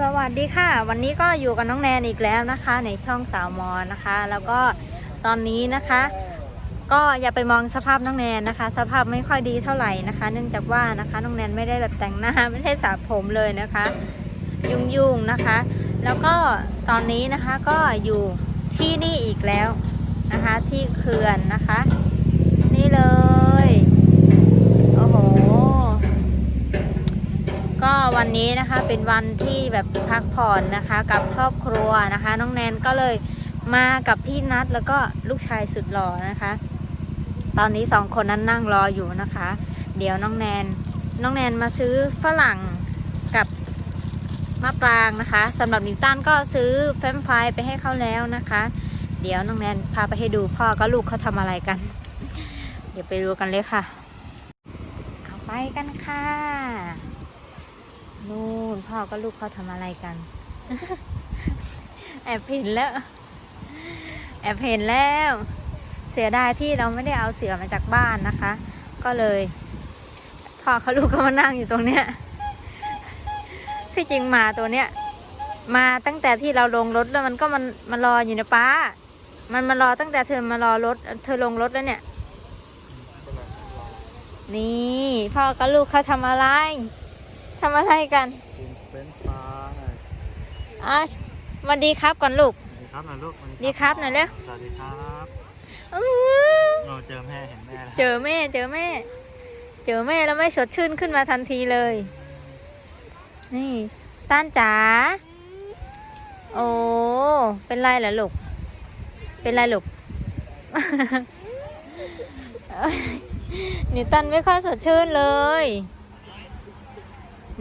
สวัสดีค่ะ วันนี้ก็อยู่กับน้องแนนอีกแล้วนะคะ ในช่องสาวมอนนะคะ แล้วก็ตอนนี้นะคะ ก็อย่าไปมองสภาพน้องแนนนะคะ สภาพไม่ค่อยดีเท่าไหร่นะคะ เนื่องจากว่านะคะน้องแนนไม่ได้แบบแต่งหน้าไม่ได้สระผมเลยนะคะ ยุ่งๆนะคะ แล้วก็ตอนนี้นะคะก็อยู่ที่นี่อีกแล้วนะคะ ที่เขื่อนนะคะ นี่เลย โอ้โห ก็ วันนี้นะคะเป็นวันที่แบบพักผ่อนนะคะกับครอบครัวนะคะ น้องแนนก็เลยมากับพี่นัทแล้วก็ลูกชายสุดหล่อนะคะ ตอนนี้สองคนนั้นนั่งรออยู่นะคะ เดี๋ยวน้องแนน น้องแนนมาซื้อฝรั่งกับมะปรางนะคะสำหรับนิวตันก็ซื้อแฟ้มไฟไปให้เขาแล้วนะคะ เดี๋ยวน้องแนนพาไปให้ดูพ่อกับลูกเขาทำอะไรกัน เดี๋ยวไปดูกันเลยค่ะ เอาไปกันค่ะ นู่นพ่อก็ลูกเขาทำอะไรกัน แอบเห็นแล้ว แอบเห็นแล้ว เสียดายที่เราไม่ได้เอาเสือมาจากบ้านนะคะ ก็เลย พ่อเขาลูกก็มานั่งอยู่ตรงเนี้ยที่จริงมาตัวเนี้ย มาตั้งแต่ที่เราลงรถแล้วมันก็มันมารออยู่นะป้า มันมารอตั้งแต่เธอมารอรถ เธอลงรถแล้วเนี่ย นี่ พ่อกับลูกเขาทำอะไร ทำอะไรกันกินเฟรนช์ฟรายอะสวัสดีครับก่อนลูก สวัสดีครับหน่อยลูกดีครับหน่อยเร็ว สวัสดีครับอื้อเราเจอแม่เห็นแม่แล้วเจอแม่เจอแม่ เจอแม่แล้วไม่สดชื่นขึ้นมาทันทีเลย นี่ต้านจ๋าโอ้เป็นไรเหรอลูก เป็นไรลูก นิวตันไม่ค่อยสดชื่นเลย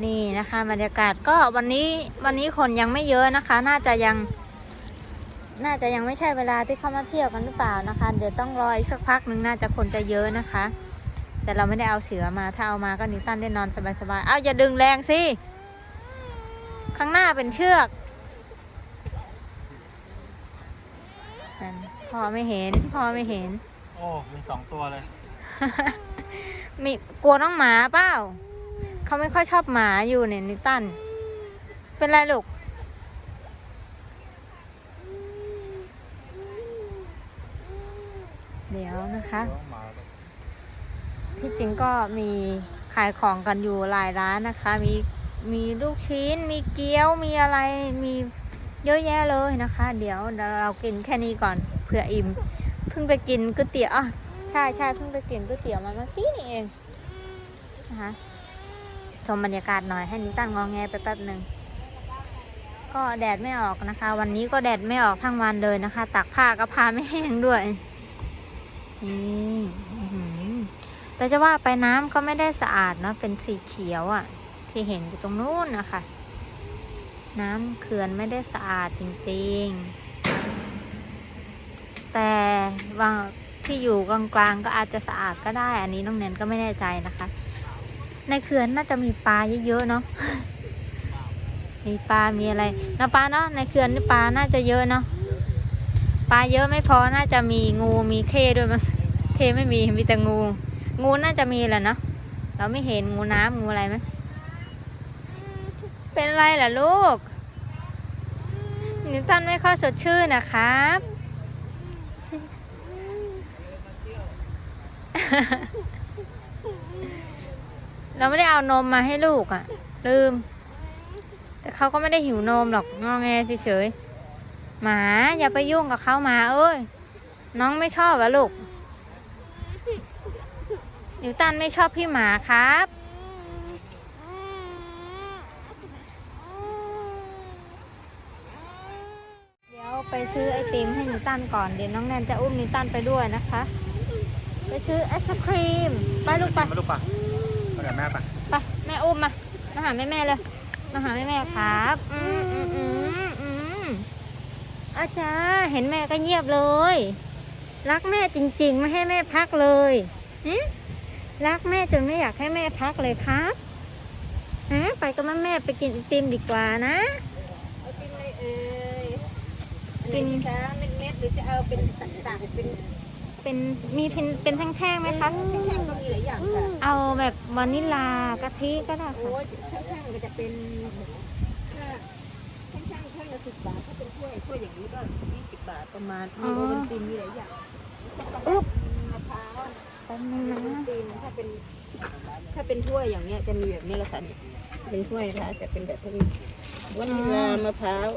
นี่นะคะบรรยากาศก็วันนี้วันนี้คนยังไม่เยอะนะคะ น่าจะยัง น่าจะยังไม่ใช่เวลาที่เข้ามาเที่ยวกันหรือเปล่านะคะ เดี๋ยวต้องรออีกสักพักหนึ่งน่าจะคนจะเยอะนะคะ แต่เราไม่ได้เอาเสือมาถ้าเอามาก็นิวตันได้นอนสบายๆเอาอย่าดึงแรงสิข้างหน้าเป็นเชือกนั่นพ่อไม่เห็นพ่อไม่เห็น โอ้มีสองตัวเลย มีกลัวน้องหมาเปล่า เขาไม่ค่อยชอบหมาอยู่เนี่ยนิตัน เป็นไรลูก เดี๋ยวนะคะ ที่จริงก็มีขายของกันอยู่หลายร้านนะคะ มีมีลูกชิ้น มีเกี๊ยว มีอะไร มีเยอะแยะเลยนะคะ เดี๋ยวเรากินแค่นี้ก่อนเผื่ออิ่ม เพิ่งไปกินก๋วยเตี๋ยวอะใช่ใช่เพิ่งไปกินก๋วยเตี๋ยวมาเมื่อกี้นี่เองนะคะ ชมบรรยากาศหน่อยให้นิตันงองแงไปแป๊บหนึ่งก็แดดไม่ออกนะคะ วันนี้ก็แดดไม่ออกทั้งวันเลยนะคะตักผ้าก็ผ้าไม่แห้งด้วยนี่แต่จะว่าไปน้ำก็ไม่ได้สะอาดนะเป็นสีเขียวอะ่ะ ที่เห็นอยู่ตรงนู้นนะคะ น้ำเขื่อนไม่ได้สะอาดจริงๆ แต่บางที่อยู่กลางๆก็อาจจะสะอาดก็ได้ อันนี้น้องแนนก็ไม่แน่ใจนะคะ ในเขื่อนน่าจะมีปลาเยอะๆเนาะมีปลา มีอะไรนะปลาเนาะ ในเขื่อนนี่ปลา น่าจะเยอะเนาะ ปลาเยอะไม่พอ น่าจะมีงู มีเข้ด้วยมั้งเข้ไม่มี มีแต่งู งูน่าจะมีแหละเนาะ เราไม่เห็นงูน้ำงูอะไรไหมเป็นไรล่ะลูก นิวตันไม่ค่อยสดชื่นนะครับ เราไม่ได้เอานมมาให้ลูกอะ่ะ ลืม แต่เขาก็ไม่ได้หิวนมหรอกงอแงเฉยๆหมาอย่าไปยุ่งกับเขาหมาเอ้ยน้องไม่ชอบเหรอลูกนิวตันไม่ชอบพี่หมาครับเดี๋ยวไปซื้อไอติมให้นิวตันก่อนเดี๋ยวน้องแนนจะอุ้มนิวตันไปด้วยนะคะ ไปซื้อไอศครีม ไปลูกไปมาลูกปะมาเดี๋ยวแม่ปะไปแม่อุ้มมา มาหาแม่แม่เลย มาหาแม่แม่ครับอืมอืมอืมอืมอาจารย์เห็นแม่ก็เงียบเลย รักแม่จริงๆ ไม่ให้แม่พักเลยหึรักแม่จนไม่อยากให้แม่พักเลยครับฮะไปกับแม่แม่ไปกินไอติมดีกว่านะเอากินอะไรเอ่ยกินคะเม็ดๆหรือจะเอาเป็นต่างๆเป็น เป็นมีเป็นเป็นแท่งๆไหมคะ แท่งๆก็มีหลายอย่างค่ะเอาแบบวานิลลากะทิก็ได้โอ้ค่ะยแท่งๆก็จะเป็นถ้าถ้วยอย่างนี้ก็ยี่สิบบาทประมาณอ๋มีอโอวัลตินมีหลายอย่างอุ๊บมะพร้าวแป๊บนึงโอนะวัลตินถ้าเป็น ถ้าเป็นถ้วยอย่างเงี้ยจะมีแบบนี้แหละค่ะนี่เป็นถ้วยนะคะจะเป็นแบบพวกนี้ วานิลามะพร้าว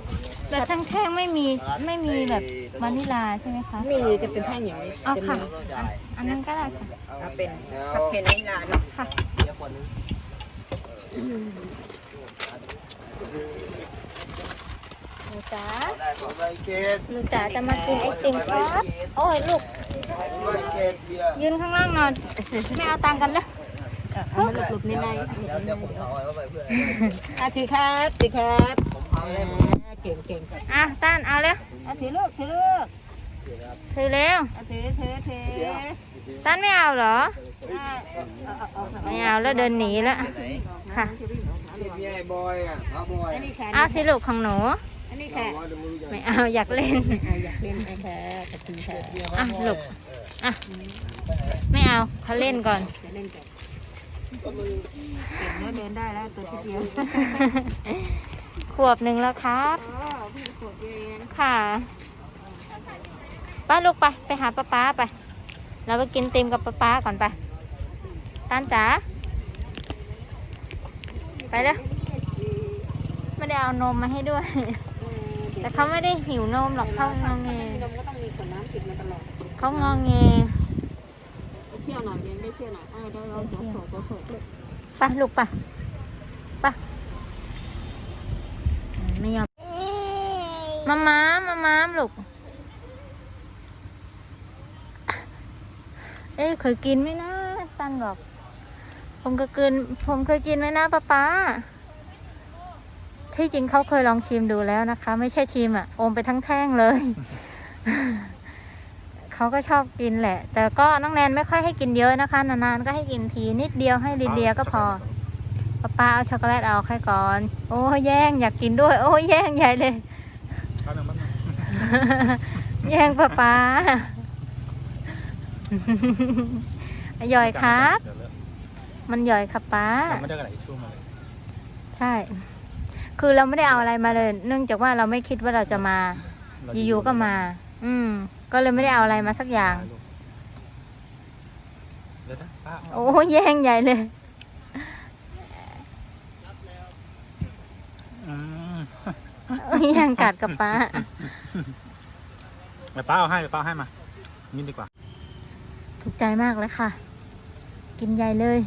แบบแท่งๆไม่มีไม่มีแบบวานิลาใช่ไหมคะมีจะเป็นแท่งอย่างนี้เอาจะค่ะมีอะอันนั้นก็ได้ค่ะเอาเป็นคัพเค้กวานิลาเนาะค่ะหนูจ๋าหนูจ๋าจะมากินไอติมครับโอ้ยลูก ยืนข้างล่างหนอน ไม่เอาตังค์กันแล้ว เอามาหลบๆในในอะถือครับถือครับอ่าเก่งเก่งครับอะต้านเอาเร็วอะถือลูกถือลูกถือเร็วอะถือถือถือต้านไม่เอาเหรออะเอาเอาเอาเอาไม่เอาแล้วเดินหนีแล้วค่ะนี่ไอ้บอยอะเอาบอยอันนี้ค่ะเอาสิลูกของหนูอันนี้ค่ะไม่เอาอยากเล่นอะอยากเล่นนะคะขอบคุณค่ะอะลูกอะไม่เอาเขาเล่นก่อนจะ เล่นกันเก่งแล้วเดินได้แล้วตัวทีเดียวขวบหนึ่งแล้วครับอ๋อพี่กดเองค่ะไป้าลูกไป ไปหาป้าป้าไป เราไปกินติมกับป้าป้าก่อนไปต้านจ๋าไปเลยไม่ได้เอานมมาให้ด้วย แต่เขาไม่ได้หิวนมหรอกเขางองเงนมก็ต้องมีขวดน้ำติดมาตลอดเขางองเงไปเที่ ยวหน่อยเรียนได้เที่ยวหน่อยอะได้เราตัวโผล่ตัวโผล่ลูกไปลูกไปไปอืมไม่ยอมมาม้ามาม้ามลูก เอ้ยเคยกินไหมนะตันบอก ผมก็กิน ผมเคยกินไหมนะป้าป๊าที่จริงเขาเคยลองชิมดูแล้วนะคะ ไม่ใช่ชิมอะ่ะ อมไปทั้งแท่งเลย เขาก็ชอบกินแหละ แต่ก็น้องแนนไม่ค่อยให้กินเยอะนะคะ นานๆก็ให้กินทีนิดเดียวให้ลีเลียก็พอป้าป้าเอาช็อกโกแลตเอาแค่ก่อน โอ้แย่งอยากกินด้วย โอ้แย่งใหญ่เลยแป๊บนึงแป๊บนึงแย่งป้าป้าหย่อยครับเดี๋ยวเลอะมันหย่อยครับป้าเราไม่ได้กระดาษทิชชู่มาเลยใช่ คือเราไม่ได้เอาอะไรมาเลย เนื่องจากว่าเราไม่คิดว่าเราจะมาเราอยู่ๆก็มา อืม ก็เลยไม่ได้เอาอะไรมาสักอย่างเดี๋ยวนะป้าเอาโอ้แย่งใหญ่เลยอืมแย่งกัดกับป้าเดี๋ยวป้าเอาให้เดี๋ยวป้าเอาให้มานี่ดีกว่า ถูกใจมากเลยค่ะ กินใหญ่เลย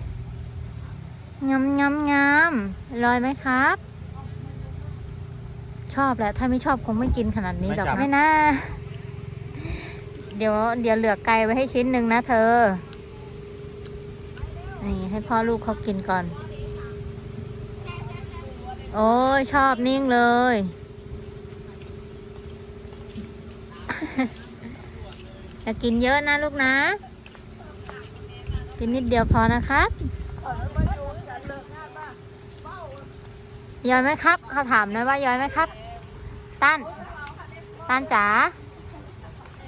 งามงามงามอร่อยไหมครับ ชอบแหละ ถ้าไม่ชอบคงไม่กินขนาดนี้หรอกไม่น่า เดี๋ยวเดี๋ยวเหลือไก่ไว้ให้ชิ้นหนึ่งนะเธอ นี่ให้พ่อลูกเขากินก่อน โอ้ยชอบนิ่งเลย อย่ากินเยอะนะลูกนะ กินนิดเดียวพอนะครับย้อยไหมครับ เขาถามนะว่าย้อยไหมครับ ตั้นตั้นจ๋า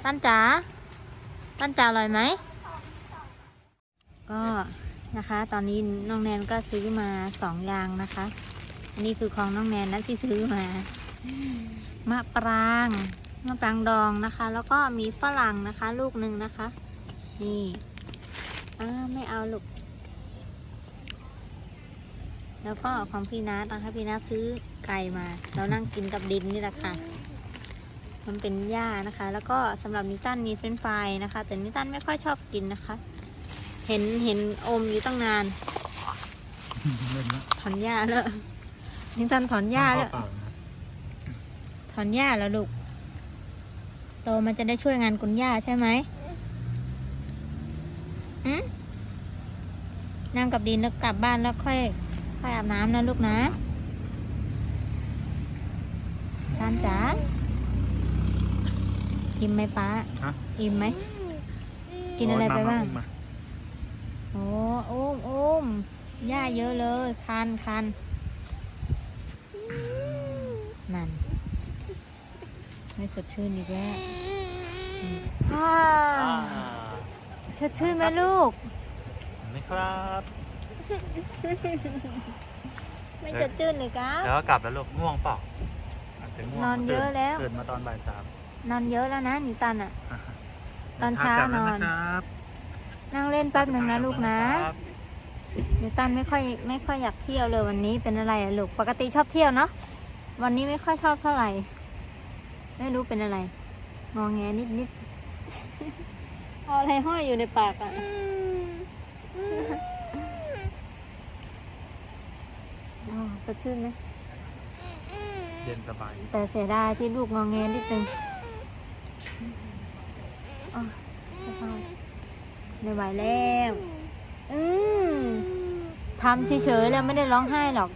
ตั้นจ๋าตั้นจ๋าอร่อยไหม ก็นะคะตอนนี้น้องแนนก็ซื้อมาสองอย่างนะคะ อันนี้คือของน้องแนนนะที่ซื้อมามะปรางมะปรางดองนะคะ แล้วก็มีฝรั่งนะคะ ลูกหนึ่งนะคะ นี่อ้าไม่เอาลูกแล้วก็ของพี่นัทนะคะพี่นัทซื้อไก่มา เรานั่งกินกับดินนี่แหละค่ะ มันเป็นหญ้านะคะ แล้วก็สำหรับนิตันมีเฟรนช์ฟรายนะคะ แต่นิตันไม่ค่อยชอบกินนะคะ เห็นเห็นอมอยู่ตั้งนานเล่นนะถอนหญ้าแล้วนิตันถอนหญ้าแล้วเปล่านะถอนหญ้าแล้วลูกโตมันจะได้ช่วยงานคุณย่าใช่ไหมอืมนั่งกับดินแล้วกลับบ้านแล้วค่อย ค่อยอาบน้ำนะลูกนะทานจ๋า อิ่มไหมป้าฮะอิ่มไหม กินอะไรไปบ้างมมมโอ้อุ้มอุ้มหญ้าเยอะเลย คันคันนั่น ไม่สดชื่นอีกแล้วอืมอ่าอ่าสดชื่นไหมลูกเห็นไหมครับ ไม่สดชื่นเลยครับเดี๋ยวก็กลับแล้วลูกง่วงเปล่าถึงง่วงนอนเยอะแล้วตื่นมาตอนบ่ายสาม นอนเยอะแล้วนะนิตันอะ ตอนเช้ากลับแล้วนอนนะครับนั่งเล่นแป๊บหนึ่งนะลูกนะครับนิตันไม่ค่อยไม่ค่อยอยากเที่ยวเลยวันนี้เป็นอะไรอะลูก ปกติชอบเที่ยวเนาะ วันนี้ไม่ค่อยชอบเท่าไหร่ ไม่รู้เป็นอะไร งองแงนิดนิดๆเอาอะไรห้อยอยู่ในปากอะอ๋อสดชื่นไหมเย็นสบาย แต่เสียดายที่ลูกงองแงนิดนึง อ๋อสบายไม่ไหวแล้วอืมทำเฉยๆแล้วไม่ได้ร้องไห้หรอก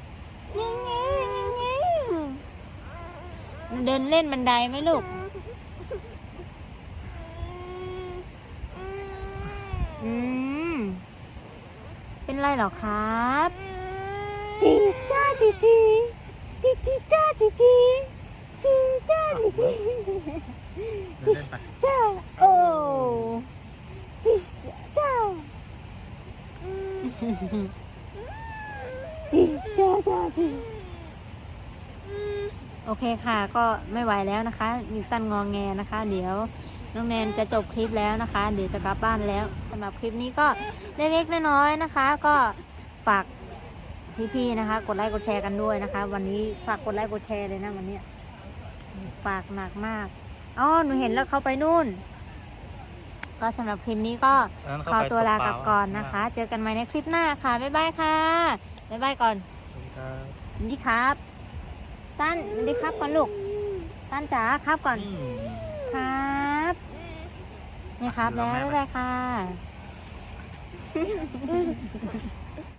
เดินเล่นบันไดไหมลูก อืม เป็นไรหรอครับจีจ้าจีจีจีจีจ้าจีจีจีจ้าจีจีเดินเล่นไป จ้าโอ้จีจ้าจีจ้าจ้าจีโอเคค่ะก็ไม่ไหวแล้วนะคะนิวตันงองแงนะคะ เดี๋ยวน้องแนนจะจบคลิปแล้วนะคะ เดี๋ยวจะกลับบ้านแล้วสำหรับคลิปนี้ก็เล็กๆน้อยๆนะคะ ก็ฝากพี่ๆนะคะ กดไลค์กดแชร์กันด้วยนะคะ วันนี้ฝากกดไลค์กดแชร์เลยนะวันนี้ฝากหนักมาก อ๋อหนูเห็นแล้วเขาไปนู่น ก็สำหรับคลิปนี้ก็เนั้นขอเข้ไปตัวลาเปกลับก่อนนะคะ เจอกันใหม่ในคลิปหน้าค่ะ บ๊ายบายค่ะ บ๊ายบายก่อนสวัสดีครับสวัสดีครับตั้นสวัสดีครับก่อนลูกตั้นจ๋าครับก่อนนี่ครับนี่ครับแล้วบ๊ายบายค่ะ